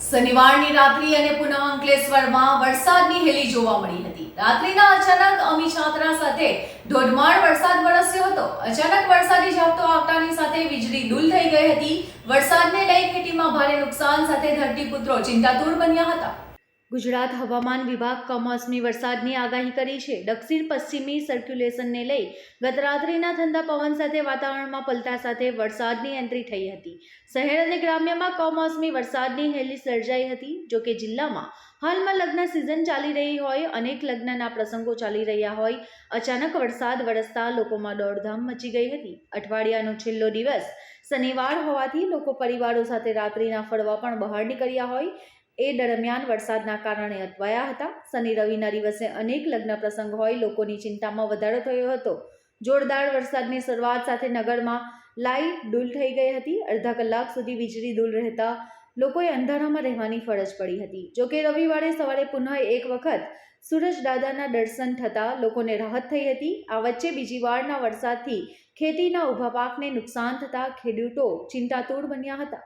શનિવારની રાત્રિ અને પુનઃ અંકલેશ્વરમાં વરસાદની હેલી જોવા મળી હતી. રાત્રિના અચાનક અમી છાત્રા સાથે ધોધમાર વરસાદ વરસ્યો હતો. અચાનક વરસાદી ઝાપટો આવતાની સાથે વીજળી ડૂલ થઈ ગઈ હતી. વરસાદને લઈ ખેતીમાં ભારે નુકસાન સાથે ધરતીપુત્રો ચિંતાતુર બન્યા હતા. ગુજરાત હવામાન વિભાગ કમોસમી વરસાદની આગાહી કરી છે. દક્ષિણ પશ્ચિમી સર્ક્યુલેશનને લઈ ગત રાત્રિના ઠંડા પવન સાથે વાતાવરણમાં પલટા સાથે વરસાદની એન્ટ્રી થઈ હતી. શહેર અને ગ્રામ્યમાં કમોસમી વરસાદની હેલી સર્જાઈ હતી. જો કે જિલ્લામાં હાલમાં લગ્ન સિઝન ચાલી રહી હોય, અનેક લગ્નના પ્રસંગો ચાલી રહ્યા હોય, અચાનક વરસાદ વરસતા લોકોમાં દોડધામ મચી ગઈ હતી. અઠવાડિયાનો છેલ્લો દિવસ શનિવાર હોવાથી લોકો પરિવારો સાથે રાત્રિના ફરવા પણ બહાર નીકળ્યા હોય. એ દરમિયાન વરસાદના કારણે અટવાયા હતા. શનિ રવિના દિવસે અનેક લગ્ન પ્રસંગ હોય, લોકોની ચિંતામાં વધારો થયો હતો. જોરદાર વરસાદની શરૂઆત સાથે નગરમાં લાઈટ ડૂલ થઈ ગઈ હતી. અડધા કલાક સુધી વીજળી ડૂલ રહેતા લોકોએ અંધારામાં રહેવાની ફરજ પડી હતી. જોકે રવિવારે સવારે પુનઃ એક વખત સૂરજ દાદાના દર્શન થતાં લોકોને રાહત થઈ હતી. આ વચ્ચે બીજી વારના વરસાદથી ખેતીના ઊભા પાકને નુકસાન થતાં ખેડૂતો ચિંતાતુર બન્યા હતા.